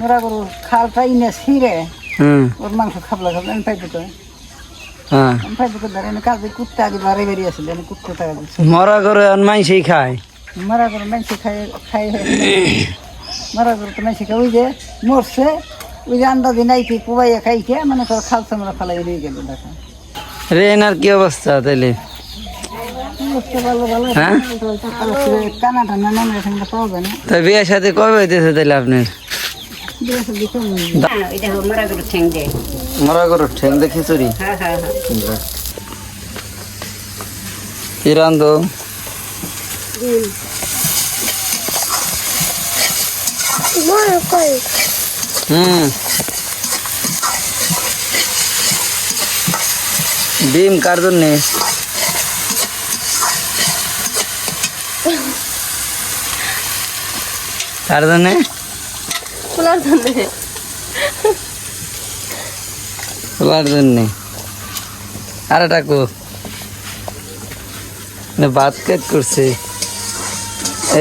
মোরা গরু খালটা ইনে ছিঁড়ে। ওর মাংস খাবলা খাবলা আমি পাইবো তো হ্যাঁ। তো মরা করে মাইসেই খায়। মারা গরু মাংস খাই খাই মারা গরু তো মাংস খাই ওই যে মরছে ওই যে আন্দাজি নাইতে পুবাইয়া খাইছে মানে তোর খালসা আমরা ফালাই রয়ে গেল দেখা। রেনার কি অবস্থা তাইলে? হ্যাঁ? কানা টানা নামে এখানে পাওয়া যায় না। তা বিয়ের সাথে কবে হইতেছে তাইলে আপনার? মরা ঠ্যাং দে খিচুড়ি? হ্যাঁ হ্যাঁ হ্যাঁ। কি রান্ধো হুম। ডিম কার জন্যে? কার জন্যে? খোলার জন্যে। ভাত কেট করছে।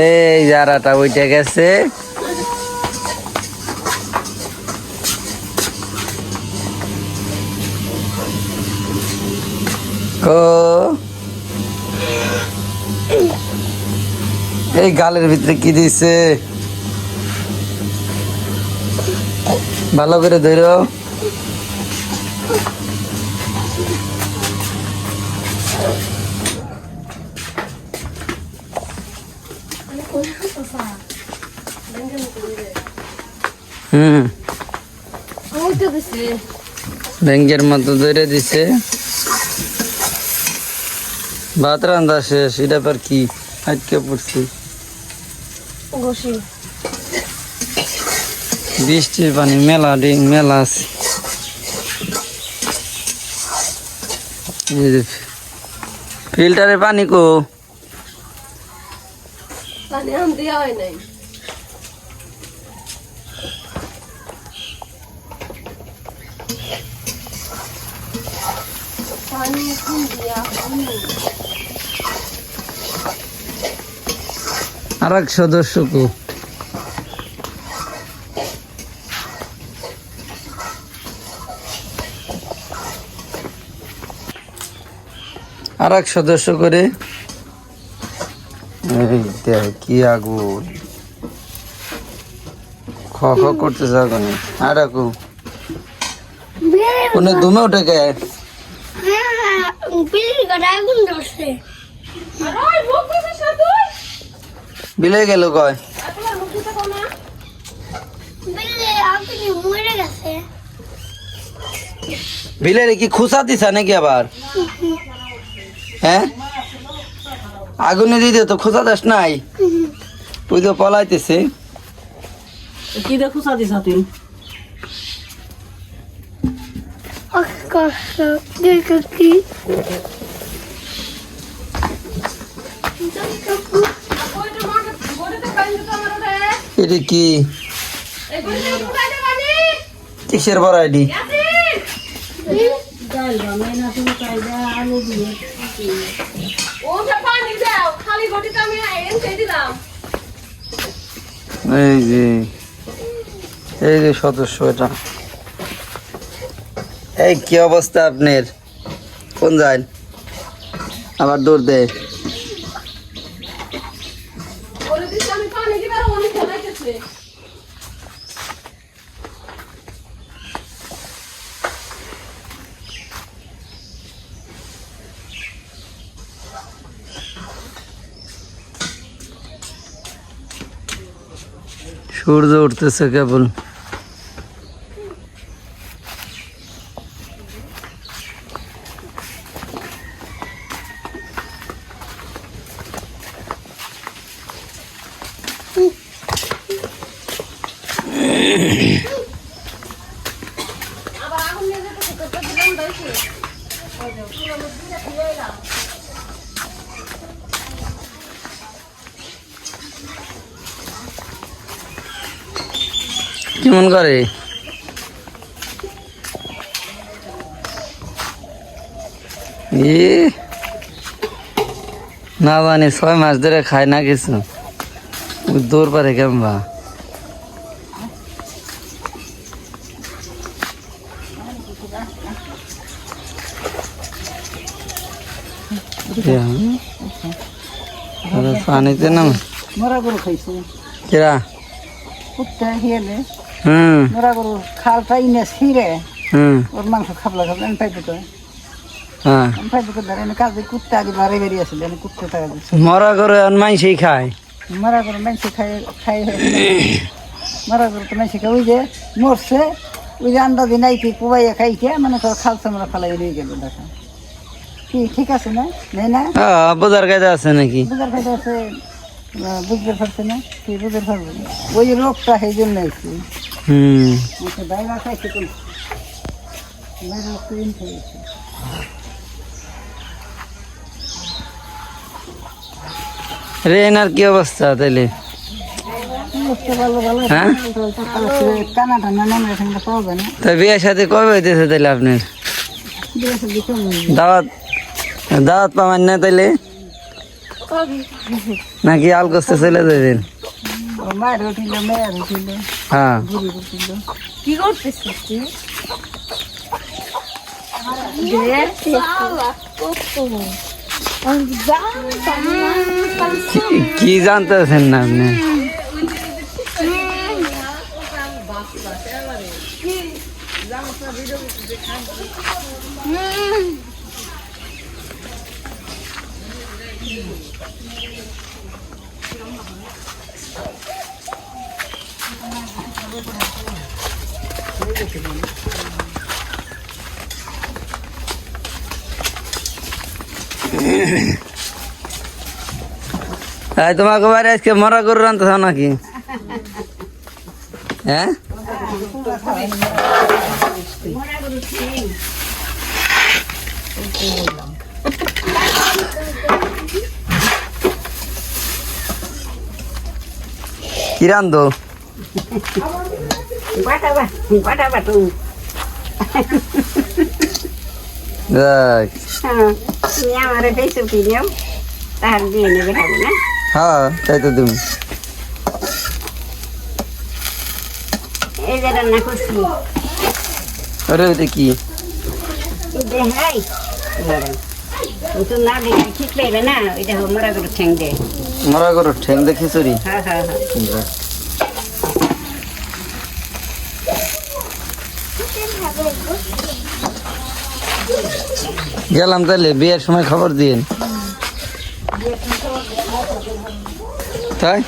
এই যারাটা ওইটা গেছে। এই গালের ভিতরে কি দিছে? ভালো করে ধরো। হুম। ব্যাংকের মতো ধরে দিছে। ভাত রান্ধা শেষ, এটা পর কি? আটকে পড়ছি। বৃষ্টির পানি মেলা ডিং মেলা আছে এই যে ফিল্টারে পানি কো? পানি আম দেওয়া হয় নাই। পানি এখন দেওয়া হয়নি আর এক সদস্য কো? আর এক সদস্য করে। এই দেখ কি আগুন। খ খ করতে যাবনি আর আকু কোনে দুমে উঠে গে? বিলে গেল কয়? বিলে কি খুসা দিছা নাকি আবার? হ্যাঁ? আগুনে দিতে তো খোঁজা দাস নাই। ওই তো পলাইতেছে। কি দেখো সাদি সাথে এটা কি? কিসের ভ্যারাইটি ওটা খালি আমি দিলাম। এই যে এই যে সদস্য এটা। এই কি অবস্থা আপনার? কোন যায় আবার দৌড় দেয় বলে দিচ্ছি আমি পানি দিবার অনেক খেলাইতেছে সূর্য উঠতেছে কেবল। আবার আগুন নিয়ে যেতে কুকুরটা দিলাম কেমন করে? না বানি ছয় মাস ধরে খায় না কিছু। দৌড় পারে কেমন বা পানিতে নাম কেরা? মরা গরু খালটা ইনে ছিঁড়ে হুম। ওর মাংস খাবলা খাবলা আমি পাইতে তো মরা করে মাইসেই খায়। মরা গরু মানুষ খাই খাই মরা গরু তো মানুষ খাই ওই যে মরছে ওই যে আন্দাজি নাইতে কুবাইয়া খাইছে মানে খালসা আমরা ফালাই রয়ে গেল দেখা। কি ঠিক আছে না? নেই না? হ্যাঁ বোঝার কাজে আছে নাকি? বুঝার কাছে আছে বুঝতে পারছে না? কি বুঝতে পারবে ওই লোকটা সেই জন্য এসেছি হুম। বাইরে খাইছে কোন বাইরে ক্রিম খেয়েছে রেনার কি অবস্থা তাইলে? বুঝতে পারল ভালো হ্যাঁ? কানাটা না নামে এখানে পাওয়া যায় না তা বিয়ের সাথে কবে হইতেছে তাইলে আপনার? দিয়েছে দিকে দাওয়াত দাওয়াত পাবেন না তাইলে? নাকি আল করতে চলে যাবেন? মায়ের উঠিল মেয়ের উঠিল হ্যাঁ বুড়ির উঠিল কি করতেছিস তুই কি- জানতেছেন না আপনি? এই তোমাকে বাড়ি আজকে মরা গরু রান্তেছ নাকি হ্যাঁ কি রান্ধো হ্যাঁ হ্যাঁ তাই তো তুমি এই যে রান্না করছি আরে ওইটা কি দেখাই না দেখে ঠিক লাগবে না এটা মরা করে ঠেং দে মরা গরু ঠেং দেখি চুরি হ্যাঁ হ্যাঁ হ্যাঁ গেলাম তাহলে বিয়ের সময় খবর দিন তাই?